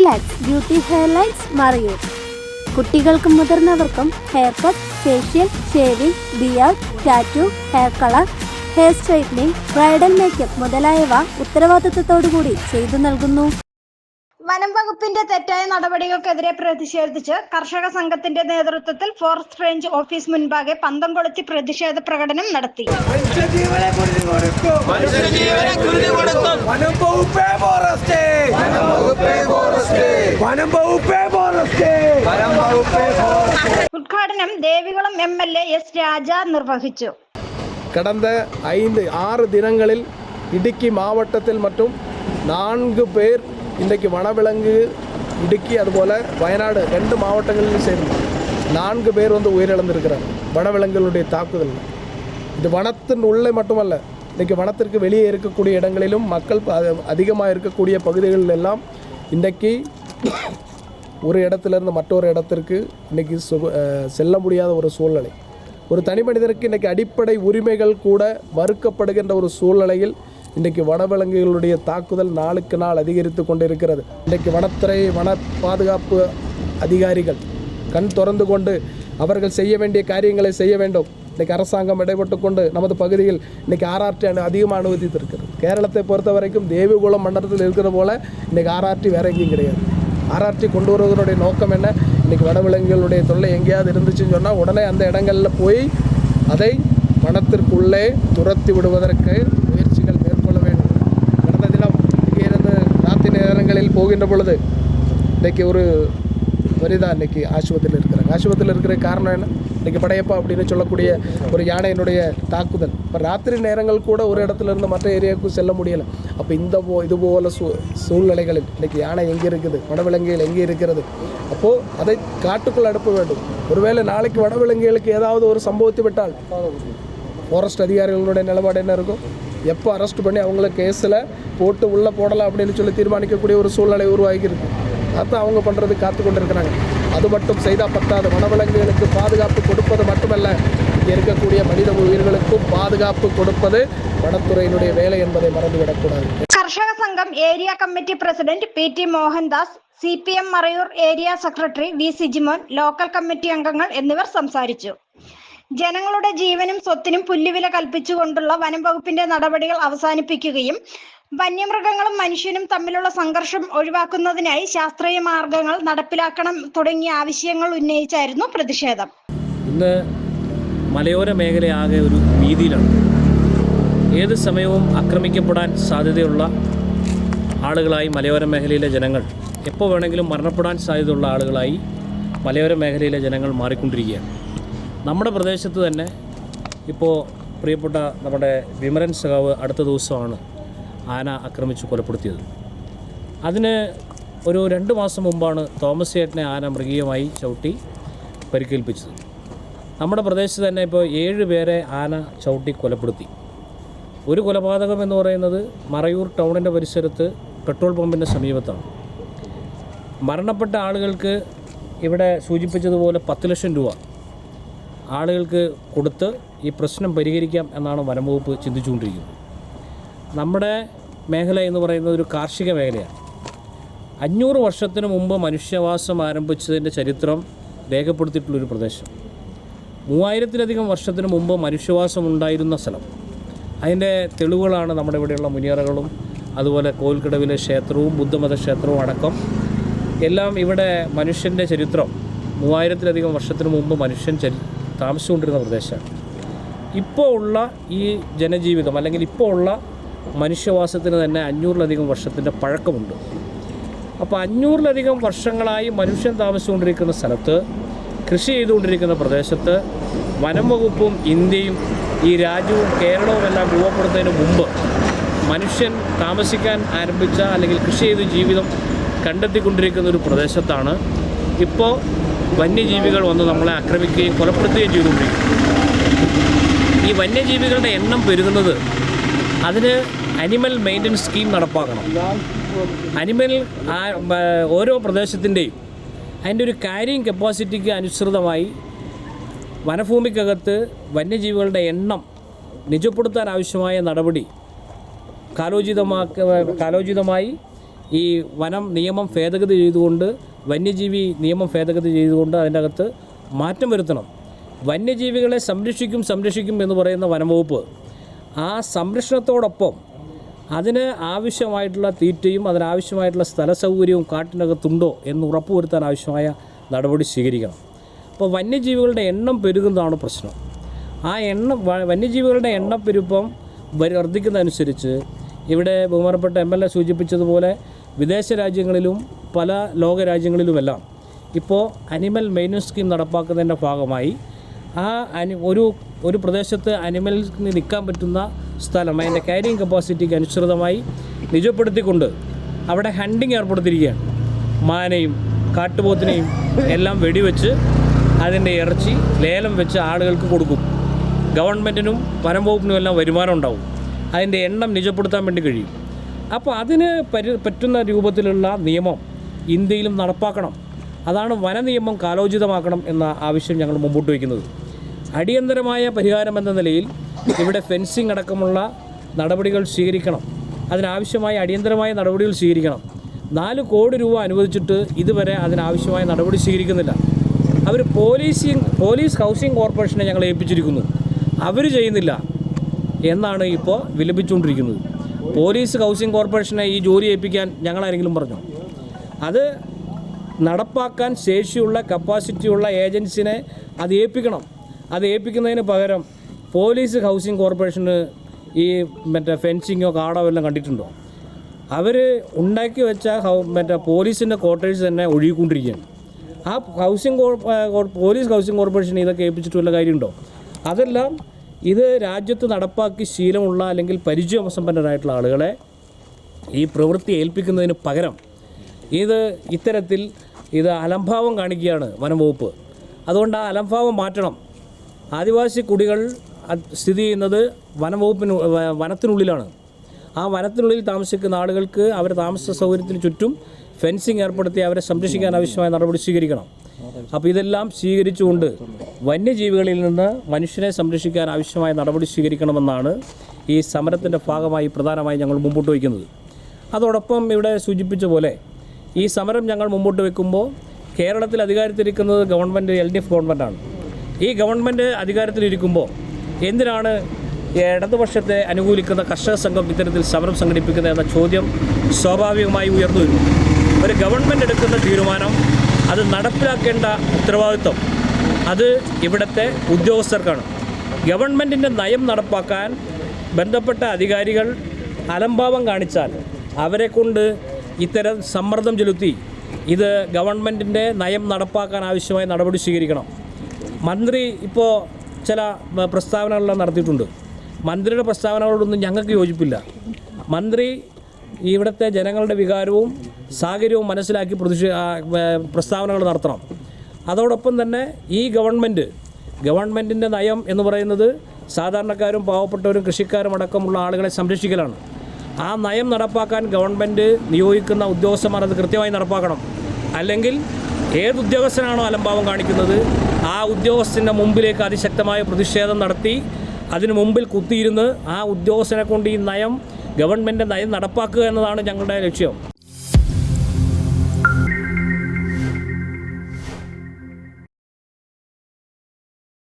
Relax beauty hair lines Marayoor. കുട്ടികൾക്കും മുതിർന്നവർക്കും hair cut facial shaving beard tattoo hair colour hair straightening bridal makeup മുതലായവ ഉത്തരവാദിത്വത്തോടുകൂടി ചെയ്തു നൽകുന്നു. വനം വകുപ്പിന്റെ തെറ്റായ നടപടികൾക്കെതിരെ പ്രതിഷേധിച്ച് കർഷക സംഘത്തിന്റെ നേതൃത്വത്തിൽ ഫോറസ്റ്റ് റേഞ്ച് ഓഫീസ് മുൻപാകെ പന്തം കൊളുത്തി പ്രതിഷേധ പ്രകടനം നടത്തി മനുഷ്യജീവനെ കുരുതി കൊടുക്കും മനുഷ്യജീവനെ കുരുതി കൊടുക്കും വനം വകുപ്പേ ഫോറസ്റ്റ് വനം വകുപ്പേ ഫോറസ്റ്റ് ഉദ്ഘാടനം Devikulam M L A S Raja നിർവഹിച്ചു கடந்த ஐந்து ஆறு தினங்களில் இடுக்கி மாவட்டத்தில் மற்றும் நான்கு பேர் இன்றைக்கு வனவிலங்கு இடுக்கி அதுபோல் வயநாடு ரெண்டு மாவட்டங்களிலும் சேர்ந்து நான்கு பேர் வந்து உயிரிழந்திருக்கிறார். வனவிலங்குகளுடைய தாக்குதல். இது வனத்தின் உள்ளே மட்டுமல்ல இன்றைக்கி வனத்திற்கு வெளியே இருக்கக்கூடிய இடங்களிலும் மக்கள் அதிகமாக இருக்கக்கூடிய பகுதிகளில் எல்லாம் இன்றைக்கு ஒரு இடத்துலேருந்து மற்றொரு இடத்திற்கு இன்றைக்கி சு- செல்ல முடியாத ஒரு சூழ்நிலை. ஒரு தனி மனிதனுக்கு இன்றைக்கி அடிப்படை உரிமைகள் கூட மறுக்கப்படுகின்ற ஒரு சூழ்நிலையில் இன்றைக்கு வனவிலங்குகளுடைய தாக்குதல் நாளுக்கு நாள் அதிகரித்து கொண்டிருக்கிறது. இன்றைக்கு வனத்துறை வன பாதுகாப்பு அதிகாரிகள் கண் திறந்து கொண்டு அவர்கள் செய்ய வேண்டிய காரியங்களை செய்ய வேண்டும். இன்றைக்கு அரசாங்கம் இடைப்பட்டு கொண்டு நமது பகுதியில் இன்றைக்கி ஆர்ஆர்டி அனு அதிகமாக அனுமதித்திருக்கிறது. கேரளத்தை பொறுத்த வரைக்கும் தேவிகுளம் மண்டலத்தில் இருக்கிற போல் இன்றைக்கி ஆர்ஆர்டி வேற எங்கேயும் கிடையாது. ஆர்ஆர்டி கொண்டு வருவதனுடைய நோக்கம் என்ன? இன்றைக்கி வனவிலங்குகளுடைய தொல்லை எங்கேயாவது இருந்துச்சுன்னு சொன்னால் உடனே அந்த இடங்களில் போய் அதை வனத்திற்குள்ளே துரத்தி விடுவதற்கு முயற்சி மேற்கொள்ள வேண்டும் கடந்த தினம் இங்கே இருந்து ராத்திரி நேரங்களில் போகின்ற பொழுது இன்றைக்கி ஒரு வரிதான் இன்னைக்கு ஆஸ்பத்திரியில் இருக்கிறாங்க. ஆஸ்பத்திரியில் இருக்கிற காரணம் என்ன? இன்றைக்கி படையப்பா அப்படின்னு சொல்லக்கூடிய ஒரு யானையினுடைய தாக்குதல். இப்போ ராத்திரி நேரங்கள் கூட ஒரு இடத்துல இருந்து மற்ற ஏரியாவுக்கு செல்ல முடியலை. அப்போ இந்த போ இது போல சூ சூழ்நிலைகளில் இன்றைக்கி யானை எங்கே இருக்குது? வனவிலங்குகள் எங்கே இருக்கிறது? அப்போது அதை காட்டுக்குள் அனுப்ப வேண்டும். ஒருவேளை நாளைக்கு வனவிலங்குகளுக்கு ஏதாவது ஒரு சம்பவத்தை விட்டால் ஃபாரஸ்ட் அதிகாரிகளுடைய நிலப்பாடு என்ன இருக்கும்? எப்போ அரெஸ்ட் பண்ணி அவங்கள கேஸில் போட்டு உள்ளே போடலாம் அப்படின்னு சொல்லி தீர்மானிக்கக்கூடிய ஒரு சூழ்நிலை உருவாகியிருக்கு அதான் அவங்க பண்ணுறது காத்து கொண்டு இருக்கிறாங்க அது மட்டும் செய்தால் பத்தாது வனவிலங்குகளுக்கு பாதுகாப்பு கொடுப்பது மட்டுமல்ல இங்கே இருக்கக்கூடிய மனித உயிர்களுக்கும் பாதுகாப்பு கொடுப்பது வனத்துறையினுடைய வேலை என்பதை மறந்துவிடக்கூடாது കർഷക സംഘം area committee president P T Mohandas C P M Marayur area secretary V Sijimon local committee അംഗങ്ങൾ എന്നിവർ സംസാരിച്ചു ജനങ്ങളുടെ ജീവനും സ്വത്തിനും പുല്ലുവില കൽപ്പിച്ചുകൊണ്ടുള്ള വനം വകുപ്പിന്റെ നടപടികൾ അവസാനിപ്പിക്കുകയും വന്യമൃഗങ്ങളും മനുഷ്യനും തമ്മിലുള്ള സംഘർഷം ഒഴിവാക്കുന്നതിനായി ശാസ്ത്രീയ മാർഗങ്ങൾ നടപ്പിലാക്കണം തുടങ്ങിയ ആവശ്യങ്ങൾ ഉന്നയിച്ചായിരുന്നു പ്രതിഷേധം. ഇന്ന് മലയോര മേഖലയാകെ ഒരു ഭീതിയിലാണ്. ഏത് സമയവും ആക്രമിക്കപ്പെടാൻ സാധ്യതയുള്ള ആളുകളായി മലയോര മേഖലയിലെ ജനങ്ങൾ എപ്പോൾ വേണമെങ്കിലും മരണപ്പെടാൻ സാധ്യതയുള്ള ആളുകളായി മലയോര മേഖലയിലെ ജനങ്ങൾ മാറിക്കൊണ്ടിരിക്കുകയാണ്. നമ്മുടെ പ്രദേശത്ത് തന്നെ ഇപ്പോൾ പ്രിയപ്പെട്ട നമ്മുടെ വിമരൻ സഖാവ് അടുത്ത ദിവസമാണ് ആന ആക്രമിച്ച് കൊലപ്പെടുത്തിയത്. അതിന് ഒരു രണ്ട് മാസം മുമ്പാണ് തോമസ് ചേട്ടനെ ആന മൃഗീയമായി ചവിട്ടി പരിക്കേൽപ്പിച്ചത്. നമ്മുടെ പ്രദേശത്ത് തന്നെ ഇപ്പോൾ ഏഴ് പേരെ ആന ചവിട്ടി കൊലപ്പെടുത്തി. ഒരു കൊലപാതകം എന്ന് പറയുന്നത് മറയൂർ ടൗണിന്റെ പരിസരത്ത് പെട്രോൾ പമ്പിന്റെ സമീപത്താണ്. മരണപ്പെട്ട ആളുകൾക്ക് ഇവിടെ സൂചിപ്പിച്ചതുപോലെ പത്ത് ലക്ഷം രൂപ ആളുകൾക്ക് കൊടുത്ത് ഈ പ്രശ്നം പരിഹരിക്കാം എന്നാണ് വനംവകുപ്പ് ചിന്തിച്ചുകൊണ്ടിരിക്കുന്നത്. നമ്മുടെ മേഖല എന്ന് പറയുന്നത് ഒരു കാർഷിക മേഖലയാണ്. അഞ്ഞൂറ് വർഷത്തിന് മുമ്പ് മനുഷ്യവാസം ആരംഭിച്ചതിന്റെ ചരിത്രം രേഖപ്പെടുത്തിയിട്ടുള്ളൊരു പ്രദേശം. മൂവായിരത്തിലധികം വർഷത്തിന് മുമ്പ് മനുഷ്യവാസം ഉണ്ടായിരുന്ന സ്ഥലം. അതിന്റെ തെളിവുകളാണ് നമ്മുടെ ഇവിടെയുള്ള മുനിയറകളും അതുപോലെ കോൽക്കടവിലെ ക്ഷേത്രവും ബുദ്ധമത ക്ഷേത്രവും അടക്കം. എല്ലാം ഇവിടെ മനുഷ്യന്റെ ചരിത്രം. മൂവായിരത്തിലധികം വർഷത്തിന് മുമ്പ് മനുഷ്യൻ ചരി താമസിച്ചുകൊണ്ടിരുന്ന പ്രദേശമാണ് ഇപ്പോൾ ഉള്ള ഈ ജനജീവിതം അല്ലെങ്കിൽ ഇപ്പോൾ ഉള്ള മനുഷ്യവാസത്തിന് തന്നെ അഞ്ഞൂറിലധികം വർഷത്തിന്റെ പഴക്കമുണ്ട്. അപ്പോൾ അഞ്ഞൂറിലധികം വർഷങ്ങളായി മനുഷ്യൻ താമസിച്ചുകൊണ്ടിരിക്കുന്ന സ്ഥലത്ത് കൃഷി ചെയ്തുകൊണ്ടിരിക്കുന്ന പ്രദേശത്ത് വനം വകുപ്പും ഇന്ത്യയും ഈ രാജ്യവും കേരളവും എല്ലാം രൂപപ്പെടുന്നതിന് മുമ്പ് മനുഷ്യൻ താമസിക്കാൻ ആരംഭിച്ച അല്ലെങ്കിൽ കൃഷി ചെയ്ത് ജീവിതം കണ്ടെത്തിക്കൊണ്ടിരിക്കുന്ന ഒരു പ്രദേശത്താണ് ഇപ്പോൾ വന്യജീവികൾ വന്ന് നമ്മളെ ആക്രമിക്കുകയും കൊലപ്പെടുത്തുകയും ചെയ്തുകൊണ്ടിരിക്കും ഈ വന്യജീവികളുടെ എണ്ണം പെരുകുന്നത് അതിന് അനിമൽ മെയിന്റനൻസ് സ്കീം നടപ്പാക്കണം. അനിമൽ ഓരോ പ്രദേശത്തിന്റെയും അതിന്റെ ഒരു ക്യാരിങ് കപ്പാസിറ്റിക്ക് അനുസൃതമായി വനഭൂമിക്കകത്ത് വന്യജീവികളുടെ എണ്ണം നിജപ്പെടുത്താൻ ആവശ്യമായ നടപടി കാലോചിതമാക്ക കാലോചിതമായി ഈ വനം നിയമം ഭേദഗതി ചെയ്തുകൊണ്ട് വന്യജീവി നിയമം ഭേദഗതി ചെയ്തുകൊണ്ട് അതിന്റെ അകത്ത് മാറ്റം വരുത്തണം. വന്യജീവികളെ സംരക്ഷിക്കും സംരക്ഷിക്കും എന്ന് പറയുന്ന വനംവകുപ്പ് ആ സംരക്ഷണത്തോടൊപ്പം അതിന് ആവശ്യമായിട്ടുള്ള തീറ്റയും അതിനാവശ്യമായിട്ടുള്ള സ്ഥല സൗകര്യവും കാട്ടിനകത്തുണ്ടോ എന്ന് ഉറപ്പുവരുത്താൻ ആവശ്യമായ നടപടി സ്വീകരിക്കണം. അപ്പോൾ വന്യജീവികളുടെ എണ്ണം പെരുകുന്നതാണ് പ്രശ്നം. ആ എണ്ണം വന്യജീവികളുടെ എണ്ണപ്പെരുപ്പം വർദ്ധിക്കുന്നതനുസരിച്ച് ഇവിടെ ബഹുമാനപ്പെട്ട എം എൽ എ സൂചിപ്പിച്ചതുപോലെ വിദേശ രാജ്യങ്ങളിലും പല ലോകരാജ്യങ്ങളിലുമെല്ലാം ഇപ്പോൾ അനിമൽ മെയിന്റനൻസ് സ്കീം നടപ്പാക്കുന്നതിന്റെ ഭാഗമായി ആ അനി ഒരു ഒരു പ്രദേശത്ത് അനിമൽസിന് നിൽക്കാൻ പറ്റുന്ന സ്ഥലം അതിന്റെ ക്യാരിങ് കപ്പാസിറ്റിക്ക് അനുസൃതമായി നിജപ്പെടുത്തിക്കൊണ്ട് അവിടെ ഹണ്ടിങ് ഏർപ്പെടുത്തിയിരിക്കുകയാണ്. മാനയും കാട്ടുപോത്തിനെയും എല്ലാം വെടിവെച്ച് അതിന്റെ ഇറച്ചി ലേലം വെച്ച് ആളുകൾക്ക് കൊടുക്കും. ഗവൺമെന്റിനും വനം വകുപ്പിനും എല്ലാം വരുമാനം ഉണ്ടാവും. അതിന്റെ എണ്ണം നിജപ്പെടുത്താൻ വേണ്ടി കഴിയും. അപ്പോൾ അതിന് പരി പറ്റുന്ന രൂപത്തിലുള്ള നിയമം ഇന്ത്യയിലും നടപ്പാക്കണം. അതാണ് വന നിയമം കാലോചിതമാക്കണം എന്ന ആവശ്യം ഞങ്ങൾ മുമ്പോട്ട് വയ്ക്കുന്നത്. അടിയന്തരമായ പരിഹാരം എന്ന നിലയിൽ ഇവിടെ ഫെൻസിങ് അടക്കമുള്ള നടപടികൾ സ്വീകരിക്കണം. അതിനാവശ്യമായ അടിയന്തരമായ നടപടികൾ സ്വീകരിക്കണം. നാല് കോടി രൂപ അനുവദിച്ചിട്ട് ഇതുവരെ അതിനാവശ്യമായ നടപടി സ്വീകരിക്കുന്നില്ല. അവർ പോലീസിങ് പോലീസ് ഹൗസിംഗ് കോർപ്പറേഷനെ ഞങ്ങൾ ഏൽപ്പിച്ചിരിക്കുന്നു. അവർ ചെയ്യുന്നില്ല എന്നാണ് ഇപ്പോൾ വിലപിച്ചുകൊണ്ടിരിക്കുന്നത്. പോലീസ് ഹൗസിംഗ് കോർപ്പറേഷനെ ഈ ജോലി ഏൽപ്പിക്കാൻ ഞങ്ങളാരെങ്കിലും പറഞ്ഞു? അത് നടപ്പാക്കാൻ ശേഷിയുള്ള കപ്പാസിറ്റിയുള്ള ഏജൻസിനെ അത് ഏൽപ്പിക്കണം. അത് ഏൽപ്പിക്കുന്നതിന് പകരം പോലീസ് ഹൗസിംഗ് കോർപ്പറേഷന് ഈ മറ്റേ ഫെൻസിങ്ങോ കാടോ എല്ലാം കണ്ടിട്ടുണ്ടോ? അവർ ഉണ്ടാക്കി വെച്ച മറ്റേ പോലീസിന്റെ ക്വാർട്ടേഴ്സ് തന്നെ ഒഴുകിക്കൊണ്ടിരിക്കുകയാണ്. ആ ഹൗസിംഗ് പോലീസ് ഹൗസിംഗ് കോർപ്പറേഷൻ ഇതൊക്കെ ഏൽപ്പിച്ചിട്ട് വല്ല കാര്യമുണ്ടോ? അതെല്ലാം ഇത് രാജ്യത്ത് നടപ്പാക്കി ശീലമുള്ള അല്ലെങ്കിൽ പരിചയസമ്പന്നരായിട്ടുള്ള ആളുകളെ ഈ പ്രവൃത്തി ഏൽപ്പിക്കുന്നതിന് പകരം ഇത് ഇത്തരത്തിൽ ഇത് അലംഭാവം കാണിക്കുകയാണ് വനംവകുപ്പ്. അതുകൊണ്ട് ആ അലംഭാവം മാറ്റണം. ആദിവാസി കുടികൾ സ്ഥിതി ചെയ്യുന്നത് വനംവകുപ്പിന് വനത്തിനുള്ളിലാണ്. ആ വനത്തിനുള്ളിൽ താമസിക്കുന്ന ആളുകൾക്ക് അവരുടെ താമസ സൗകര്യത്തിന് ചുറ്റും ഫെൻസിങ് ഏർപ്പെടുത്തി അവരെ സംരക്ഷിക്കാൻ ആവശ്യമായ നടപടി സ്വീകരിക്കണം. അപ്പോൾ ഇതെല്ലാം സ്വീകരിച്ചുകൊണ്ട് വന്യജീവികളിൽ നിന്ന് മനുഷ്യനെ സംരക്ഷിക്കാൻ ആവശ്യമായ നടപടി സ്വീകരിക്കണമെന്നാണ് ഈ സമരത്തിന്റെ ഭാഗമായി പ്രധാനമായി ഞങ്ങൾ മുമ്പോട്ട് വയ്ക്കുന്നത്. അതോടൊപ്പം ഇവിടെ സൂചിപ്പിച്ച പോലെ ഈ സമരം ഞങ്ങൾ മുമ്പോട്ട് വെക്കുമ്പോൾ കേരളത്തിൽ അധികാരത്തിലിരിക്കുന്നത് ഗവൺമെന്റ് എൽ ഡി എഫ് ഗവൺമെന്റാണ് ഈ ഗവൺമെന്റ് അധികാരത്തിലിരിക്കുമ്പോൾ എന്തിനാണ് ഇടതുപക്ഷത്തെ അനുകൂലിക്കുന്ന കർഷക സംഘം ഇത്തരത്തിൽ സമരം സംഘടിപ്പിക്കുന്നത് എന്ന ചോദ്യം സ്വാഭാവികമായി ഉയർന്നു വരുന്നു. ഒരു ഗവൺമെന്റ് എടുക്കുന്ന തീരുമാനം അത് നടപ്പിലാക്കേണ്ട ഉത്തരവാദിത്വം. അത് ഇവിടുത്തെ ഉദ്യോഗസ്ഥർക്കാണ്. ഗവൺമെന്റിന്റെ നയം നടപ്പാക്കാൻ ബന്ധപ്പെട്ട അധികാരികൾ അലംഭാവം കാണിച്ചാൽ അവരെ കൊണ്ട് ഇത്തരം സമ്മർദ്ദം ചെലുത്തി ഇത് ഗവൺമെന്റിന്റെ നയം നടപ്പാക്കാൻ ആവശ്യമായ നടപടി സ്വീകരിക്കണം. മന്ത്രി ഇപ്പോൾ ചില പ്രസ്താവനകളെല്ലാം നടത്തിയിട്ടുണ്ട്. മന്ത്രിയുടെ പ്രസ്താവനകളോടൊന്നും ഞങ്ങൾക്ക് യോജിപ്പില്ല. മന്ത്രി ഇവിടുത്തെ ജനങ്ങളുടെ വികാരവും സാഹചര്യവും മനസ്സിലാക്കി പ്രതിഷേ പ്രസ്താവനകൾ നടത്തണം. അതോടൊപ്പം തന്നെ ഈ ഗവൺമെന്റ് ഗവൺമെന്റിന്റെ നയം എന്ന് പറയുന്നത് സാധാരണക്കാരും പാവപ്പെട്ടവരും കൃഷിക്കാരും അടക്കമുള്ള ആളുകളെ സംരക്ഷിക്കലാണ്. ആ നയം നടപ്പാക്കാൻ ഗവൺമെന്റ് നിയോഗിക്കുന്ന ഉദ്യോഗസ്ഥന്മാർ അത് കൃത്യമായി നടപ്പാക്കണം. അല്ലെങ്കിൽ ഏത് ഉദ്യോഗസ്ഥനാണോ അലംഭാവം കാണിക്കുന്നത് ആ ഉദ്യോഗസ്ഥന്റെ മുമ്പിലേക്ക് അതിശക്തമായ പ്രതിഷേധം നടത്തി അതിനു മുമ്പിൽ കുത്തിയിരുന്ന് ആ ഉദ്യോഗസ്ഥനെ കൊണ്ട് ഈ നയം ഗവൺമെന്റ് നയം നടപ്പാക്കുക എന്നതാണ് ഞങ്ങളുടെ ലക്ഷ്യം.